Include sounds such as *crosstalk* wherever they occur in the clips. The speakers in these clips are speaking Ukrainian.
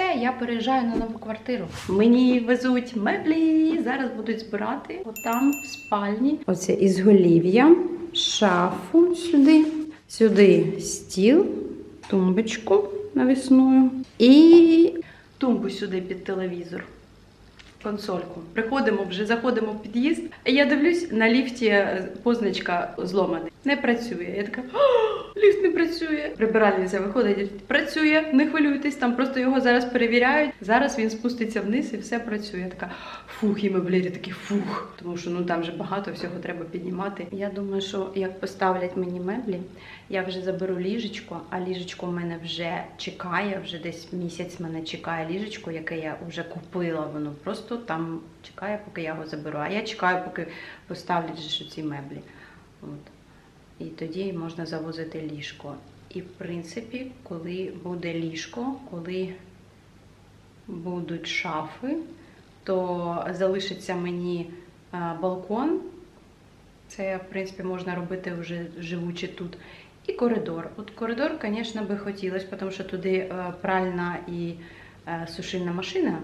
все, я переїжджаю на нову квартиру. Мені везуть меблі. Зараз будуть збирати отам в спальні. Оце ізголів'я, шафу сюди, сюди стіл, тумбочку навісною і тумбу сюди під телевізор. Консольку. Приходимо вже, заходимо в під'їзд. Я дивлюсь, на ліфті е, позначка зломана. Не працює. Я така, «О, ліфт не працює. Прибиральниця виходить, працює, не хвилюйтесь, там просто його зараз перевіряють. Зараз він спуститься вниз і все працює. Я така фух, і меблері такі фух. Тому що ну там вже багато всього треба піднімати. Я думаю, що як поставлять мені меблі, я вже заберу ліжечко, а ліжечко в мене вже чекає, вже десь місяць мене чекає ліжечко, яке я вже купила. Воно просто там чекає, поки я його заберу. А я чекаю, поки поставлять ж ці меблі. От. І тоді можна завозити ліжко. І в принципі, коли буде ліжко, коли будуть шафи, то залишиться мені балкон. Це, в принципі, можна робити вже живучи тут. І коридор. От коридор, звісно, би хотілося, тому що туди е, пральна і е, сушильна машина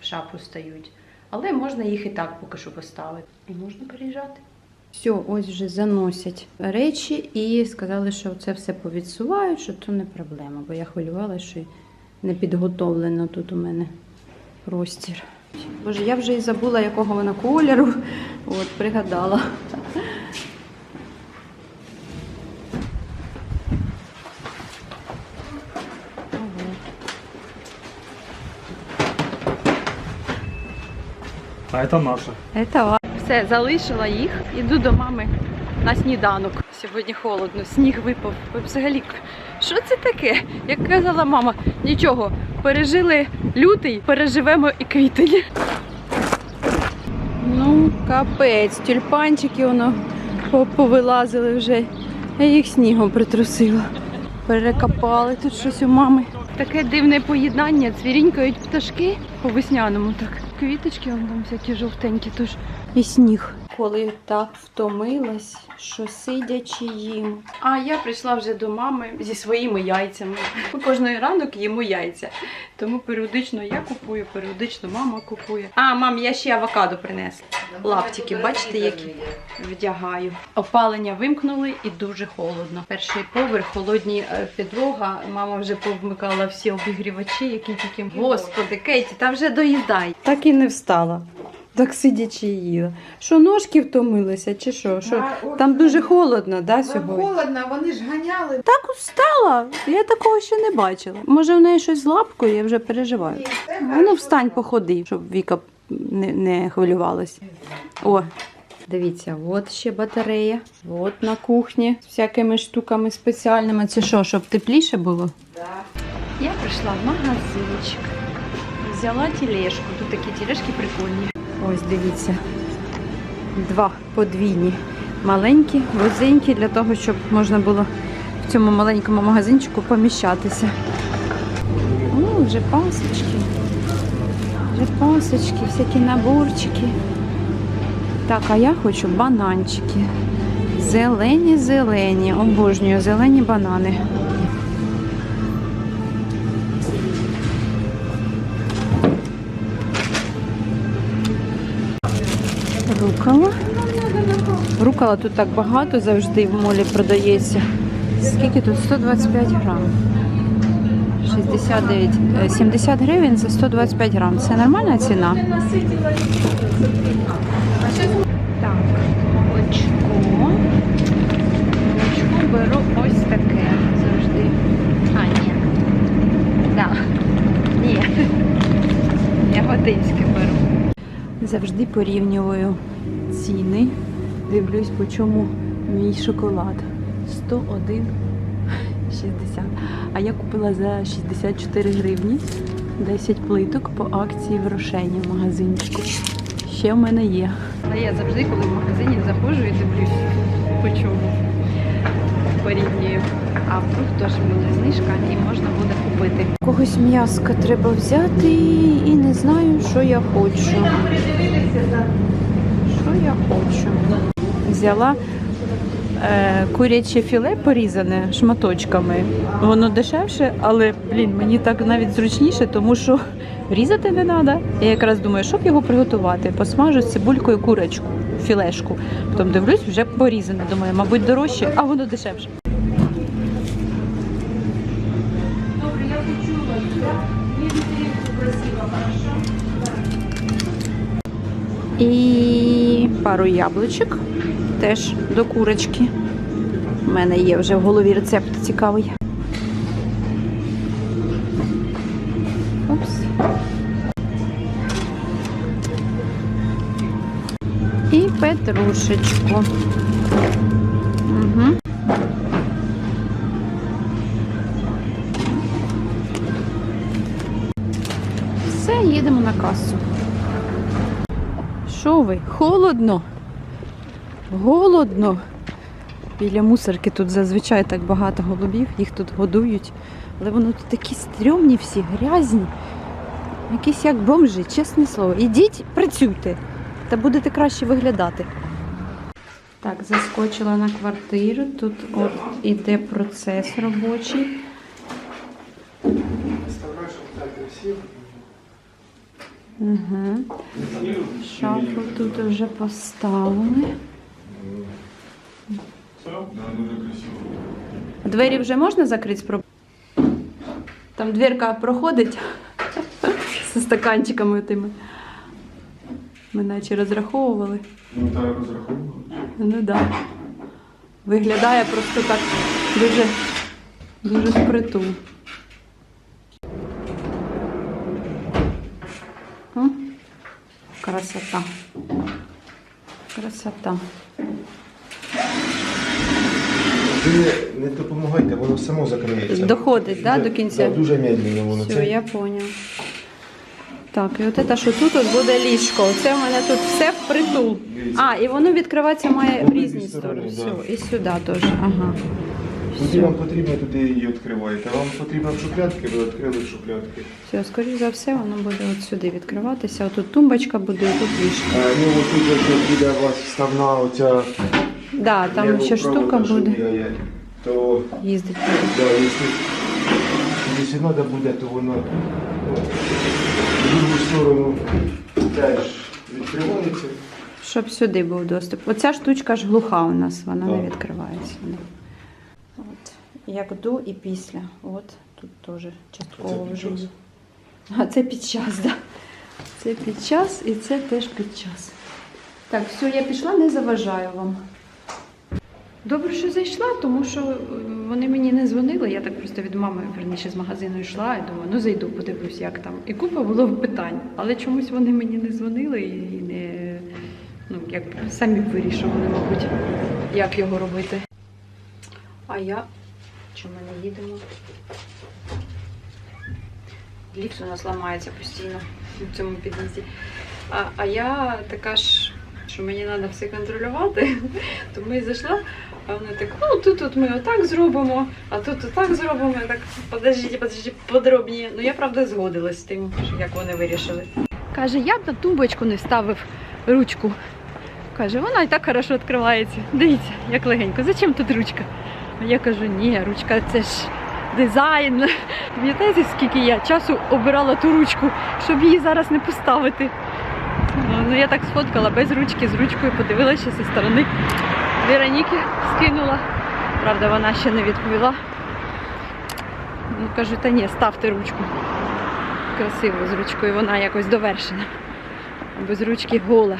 в шафу стають. Але можна їх і так поки що поставити. І можна переїжджати. Все, ось вже заносять речі і сказали, що це все повідсувають, що то не проблема, бо я хвилювалася, що не підготовлено тут у мене простір. Боже, я вже і забула, якого вона кольору. От, пригадала. А это наша. Это все, залишила їх, іду до мами на сніданок. Сьогодні холодно, сніг випав. Ви Взагалі, що це таке? Як казала мама, нічого, пережили лютий, переживемо і квітень. Ну, капець, тюльпанчики воно повилазили вже. Я їх снігом притрусила. Перекопали тут щось у мами. Таке дивне поєднання, цвірінькають пташки по весняному так. Квіточки вон там всякі жовтенькі, тож і сніг. Коли так втомилась, що сидячи їм. А я прийшла вже до мами зі своїми яйцями. Ми кожної ранок їмо яйця. Тому періодично я купую, періодично мама купує. А, мам, я ще авокадо принесла. Лаптики, бачите, які вдягаю. Опалення вимкнули і дуже холодно. Перший поверх, холодні е, підлога. Мама вже повмикала всі обігрівачі, які тільки. Господи, Кейті, та вже доїдай. Так і не встала. Так сидячи їла. Що ножки втомилися, чи що? що? Там дуже холодно, да, сьогодні? холодно, вони ж ганяли. Так встала. Я такого ще не бачила. Може, в неї щось з лапкою, я вже переживаю. Ну, встань, походи, щоб Віка не, не хвилювалася. О, дивіться, от ще батарея. От на кухні з всякими штуками спеціальними. Це що, щоб тепліше було? Да. Я прийшла в магазинчик. Взяла тележку. Тут такі тележки прикольні. Ось дивіться. Два подвійні. Маленькі, возенькі, для того, щоб можна було в цьому маленькому магазинчику поміщатися. О, вже пасочки. Вже пасочки, всякі наборчики. Так, а я хочу бананчики. Зелені, зелені. Обожнюю зелені банани. Рукола. Рукола тут так багато завжди в молі продається. Скільки тут? 125 грам. 69, е, 70 гривень за 125 грам. Це нормальна ціна? Так, очко. Очко беру ось таке завжди. А, ні. Так. Ні. Я годинське беру. Завжди порівнюю ціни. Дивлюсь, по чому мій шоколад. 101 60. А я купила за 64 гривні 10 плиток по акції в Рошені в магазинчику. Ще в мене є. А я завжди, коли в магазині заходжу і дивлюсь, по чому порівнюю. А вдруг теж буде знижка і можна буде купити. Когось м'яска треба взяти і не знаю, що я хочу. Що я хочу? Взяла е, куряче філе порізане шматочками. Воно дешевше, але блін, мені так навіть зручніше, тому що різати не треба. Я якраз думаю, щоб його приготувати, посмажу з цибулькою курочку, філешку. Потім дивлюсь, вже порізане. Думаю, мабуть, дорожче, а воно дешевше. І пару яблучок теж до курочки. У мене є вже в голові рецепт цікавий. Опс. І петрушечку. Угу. Все, їдемо на касу. Що? Холодно? Голодно. Біля мусорки тут зазвичай так багато голубів, їх тут годують. Але вони тут такі стрьомні всі, грязні. Якісь як бомжі, чесне слово. Ідіть, працюйте, та будете краще виглядати. Так, заскочила на квартиру. Тут от іде процес робочий. Представляешь, вот так красиво. Угу. Шафу тут вже поставили. Двері вже можна закрити? Спроб... Там дверка проходить *laughs* зі стаканчиками тими. Ми наче розраховували. Ну, так розраховували. Ну так. Да. Виглядає просто так дуже, дуже впритул. Красота. Красота. Ви не допомагайте, воно само закриється. Доходить, да, до кінця? Да, дуже медленно воно. Все, Це- я поняв. Так, і от це, що тут от буде ліжко. Це в мене тут все впритул. А, і воно відкриватися має в різні сторони. Все, і сюди теж. Ага. Куди вам потрібно, туди її відкриваєте. Вам потрібно в шуклятки, ви відкрили в шуклятки. Все, скоріш за все, воно буде от сюди відкриватися. Отут тумбочка буде, тут ліжко. А, ну, от тут буде у вас вставна оця Да, там ще штука що буде. бігає, То, Їздить. да, якщо, якщо треба буде, то воно ну, в другу сторону теж відкривається. Щоб сюди був доступ. Оця штучка ж глуха у нас, вона не Так. відкривається. Да. Як до і після. От тут теж частково вже А це під час, так. Да. Це під час і це теж під час. Так, все, я пішла, не заважаю вам. Добре, що зайшла, тому що е, вони мені не дзвонили. Я так просто від мами верніше з магазину йшла і думаю, ну зайду, подивлюсь, як там. І купа було питань. Але чомусь вони мені не дзвонили і не ну, як самі вирішували, мабуть, як його робити. А я чому не їдемо? Ліфт у нас ламається постійно в цьому під'їзді. А, а я така ж, що мені треба все контролювати, *laughs* тому і зайшла. А вони так, ну тут от ми отак зробимо, а тут отак зробимо. Так, подождіть, подождіть, подробні. Ну я правда згодилась з тим, як вони вирішили. Каже, я б на тумбочку не ставив ручку. Каже, вона і так хорошо відкривається. Дивіться, як легенько. Зачем тут ручка? Я кажу, ні, ручка це ж дизайн. Пам'ятаєте, скільки я часу обирала ту ручку, щоб її зараз не поставити. Ну, ну я так сфоткала без ручки, з ручкою, подивилася зі сторони. Вероніки скинула. Правда, вона ще не відповіла. Ну, кажу, та ні, ставте ручку. Красиво з ручкою, вона якось довершена. Без ручки гола.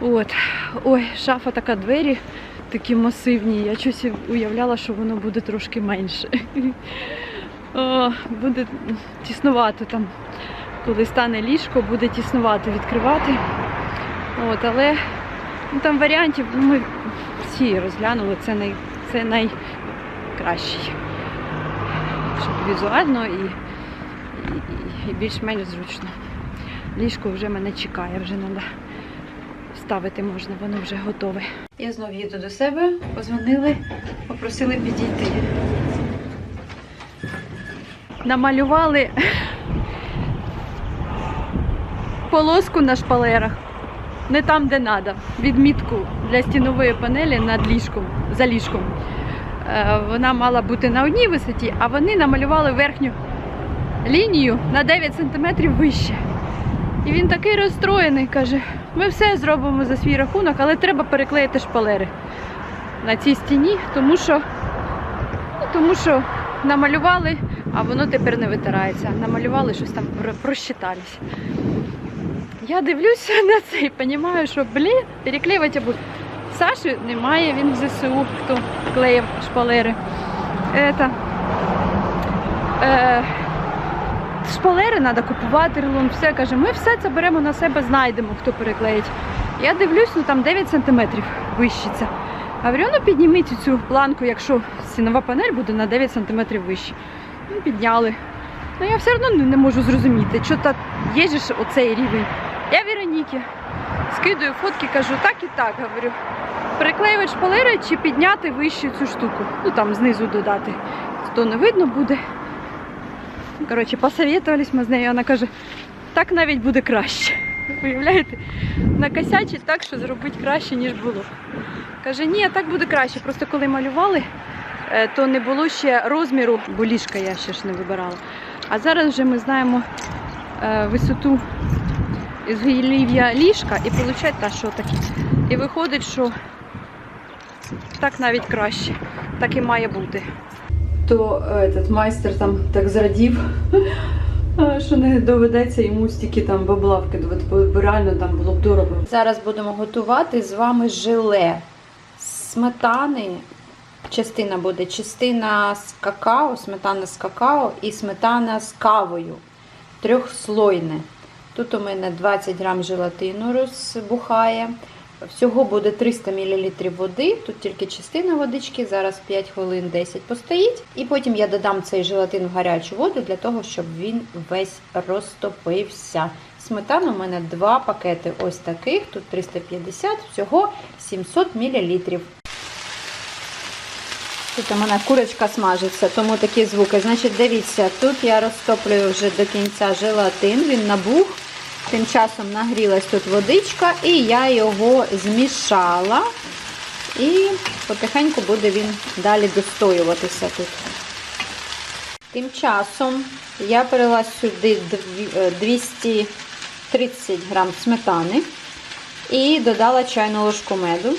От. Ой, шафа така двері такі масивні. Я щось уявляла, що воно буде трошки менше. О, буде тіснувато там. Коли стане ліжко, буде тіснувато відкривати. От, але ну, там варіантів ну, ми всі розглянули, це, най, це найкращий. Щоб візуально і, і, і більш-менш зручно. Ліжко вже мене чекає, вже треба ставити можна, воно вже готове. Я знов їду до себе, позвонили, попросили підійти. Намалювали полоску на шпалерах. не там, де треба. Відмітку для стінової панелі над ліжком, за ліжком. Е, Вона мала бути на одній висоті, а вони намалювали верхню лінію на 9 см вище. І він такий розстроєний, каже: ми все зробимо за свій рахунок, але треба переклеїти шпалери на цій стіні, тому що, ну, тому що намалювали, а воно тепер не витирається. Намалювали щось там про- просчитались. Я дивлюся на це і розумію, що блін, переклеювати або Саші немає, він в ЗСУ, хто клеїв шпалери. Это, шпалери треба купувати, рулон, все каже, ми все це беремо на себе, знайдемо, хто переклеїть. Я дивлюсь, ну там 9 сантиметрів вищиться. Говорю, ну підніміть цю планку, якщо стінова панель буде на 9 сантиметрів вище. Ну, підняли. Ну я все одно не- можу зрозуміти, що та є ж оцей рівень. Я Вероніки скидаю фотки, кажу, так і так, говорю. Переклеювати шпалери чи підняти вище цю штуку. Ну там знизу додати. То не видно буде. Коротше, посоветувались ми з нею, вона каже, так навіть буде краще. Уявляєте? Накосячить так, що зробити краще, ніж було. Каже, ні, так буде краще. Просто коли малювали, е, то не було ще розміру, бо ліжка я ще ж не вибирала. А зараз вже ми знаємо е, висоту ізголів'я ліжка і виходить та що таке. І виходить, що так навіть краще. Так і має бути. То этот майстер там так зрадів, *laughs* що не доведеться йому стільки там бабла вкидувати, бо реально там було б дорого. Зараз будемо готувати з вами желе сметани. Частина буде частина з какао, сметана з какао і сметана з кавою. Трьохслойне. Тут у мене 20 грам желатину розбухає. Всього буде 300 мл води. Тут тільки частина водички, зараз 5 хвилин 10 постоїть. І потім я додам цей желатин в гарячу воду для того, щоб він весь розтопився. Сметана у мене два пакети ось таких, тут 350, всього 700 мл. Тут у мене курочка смажиться, тому такі звуки. Значить, дивіться, тут я розтоплюю вже до кінця желатин, він набух. Тим часом нагрілась тут водичка, і я його змішала. І потихеньку буде він далі достоюватися тут. Тим часом я перела сюди е, 230 грам сметани і додала чайну ложку меду.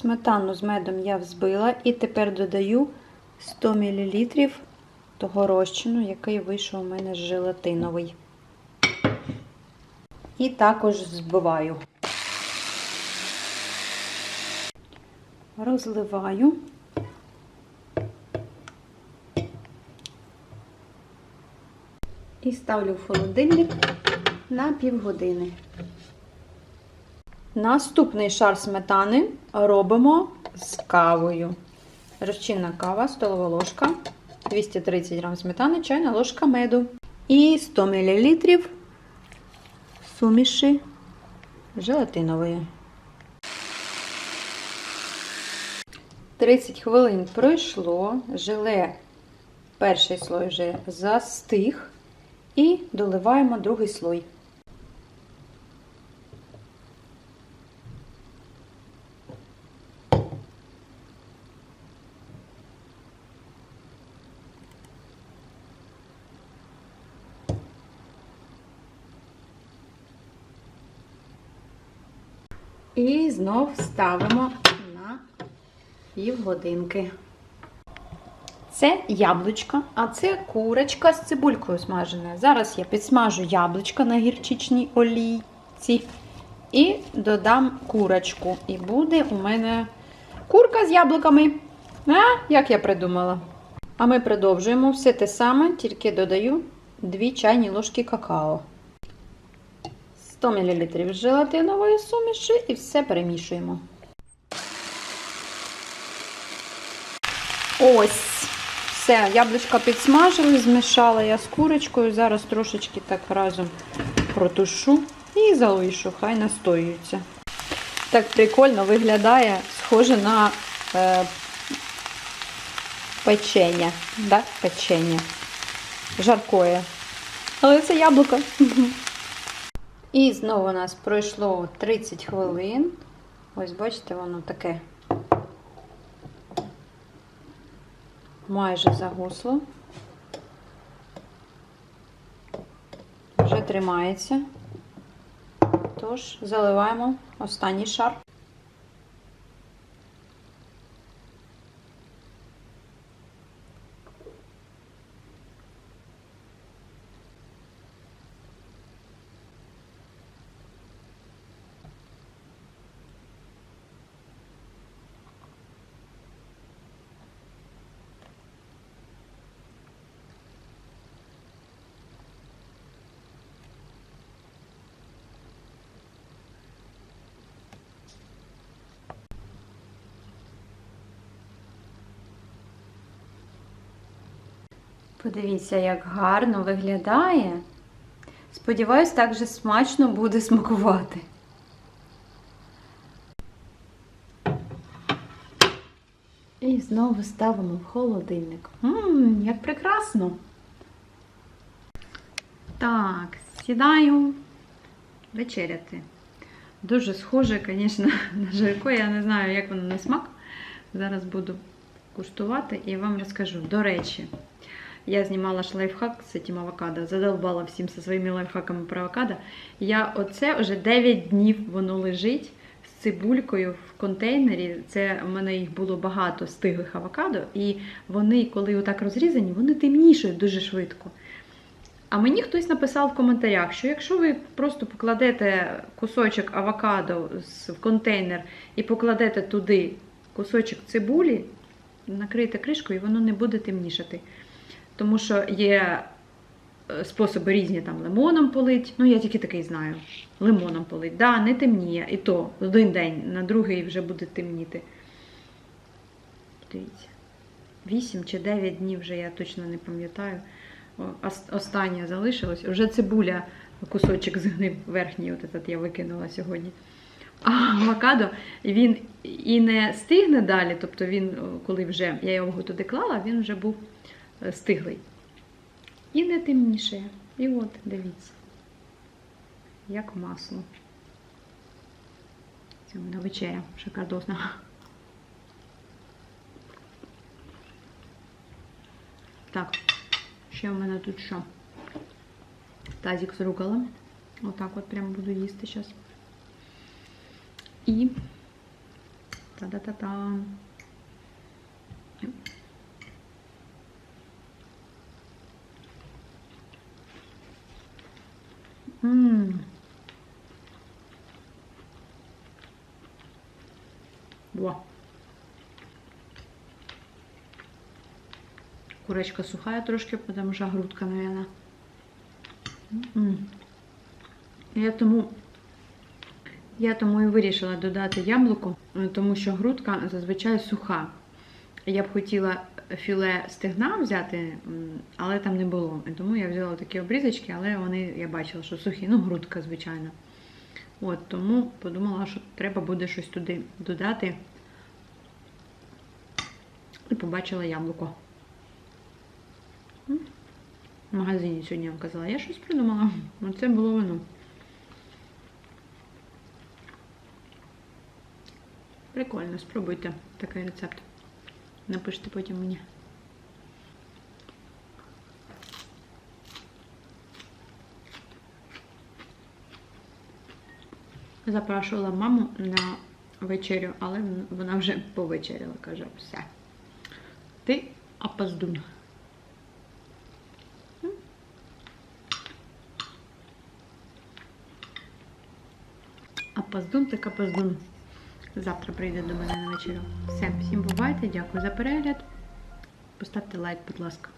Сметану з медом я взбила і тепер додаю 100 мл того розчину, який вийшов у мене желатиновий. І також збиваю. Розливаю. І ставлю в холодильник на півгодини. Наступний шар сметани робимо з кавою. Розчинна кава, столова ложка, 230 г сметани, чайна ложка меду і 100 мл суміші желатинової. 30 хвилин пройшло, желе перший слой вже застиг. І доливаємо другий слой. І знов ставимо на півгодинки. Це яблучко, а це курочка з цибулькою смажена. Зараз я підсмажу яблучко на гірчичній олійці і додам курочку. І буде у мене курка з яблуками. А, як я придумала. А ми продовжуємо все те саме, тільки додаю 2 чайні ложки какао. 100 мл желатинової суміші і все перемішуємо. Ось. Все, яблучка підсмажили, змішала я з курочкою. Зараз трошечки так разом протушу і залишу, хай настоюється. Так прикольно виглядає, схоже на е, печення. Да? Печення. Жаркое. Але це яблуко. *laughs* І знову у нас пройшло 30 хвилин. Ось бачите, воно таке майже загусло. Вже тримається. Тож заливаємо останній шар. Подивіться, як гарно виглядає. Сподіваюсь, так же смачно буде смакувати. І знову ставимо в холодильник. Ммм, як прекрасно. Так, сідаю вечеряти. Дуже схоже, звісно, *laughs* на жарко. Я не знаю, як воно на смак. Зараз буду куштувати і вам розкажу. До речі, я знімала ж лайфхак з цим авокадо, задовбала всім зі своїми лайфхаками про авокадо. Я оце вже 9 днів воно лежить з цибулькою в контейнері. Це в мене їх було багато стиглих авокадо, і вони, коли отак розрізані, вони темнішають дуже швидко. А мені хтось написав в коментарях, що якщо ви просто покладете кусочок авокадо в контейнер і покладете туди кусочок цибулі, накрийте кришкою, і воно не буде темнішати. Тому що є е, способи різні там лимоном полить. Ну, я тільки такий знаю. Лимоном полить. Да, не темніє. І то один день, на другий вже буде темніти. Дивіться. 8 чи 9 днів вже я точно не пам'ятаю. Останнє залишилось. Вже цибуля, кусочок згнив верхній, от этот я викинула сьогодні. А авокадо він і не стигне далі, тобто він, коли вже я його туди клала, він вже був стиглий. І не темніше. І от, дивіться, як масло. Це в мене вечеря шикардосна. Так, ще в мене тут що? Тазик з руколом. Отак от прямо буду їсти зараз. І та-да-та-та. Ммм. Курочка сухая трошки, потому що грудка, наверное. Я тому, я тому і вирішила додати яблуко, тому що грудка зазвичай суха. Я б хотіла філе стегна взяти, але там не було. І тому я взяла такі обрізочки, але вони, я бачила, що сухі, ну, грудка, звичайно. От, тому подумала, що треба буде щось туди додати. І побачила яблуко. В магазині сьогодні вам казала, я щось придумала. Оце було воно. Прикольно, спробуйте такий рецепт. Напишіть потім мені. Запрошувала маму на вечерю, але вона вже повечеряла, каже, все. Ти опоздун. Опоздун так опаздун. Завтра прийде до мене на вечерю. Все, всім бувайте, дякую за перегляд. Поставте лайк, будь ласка.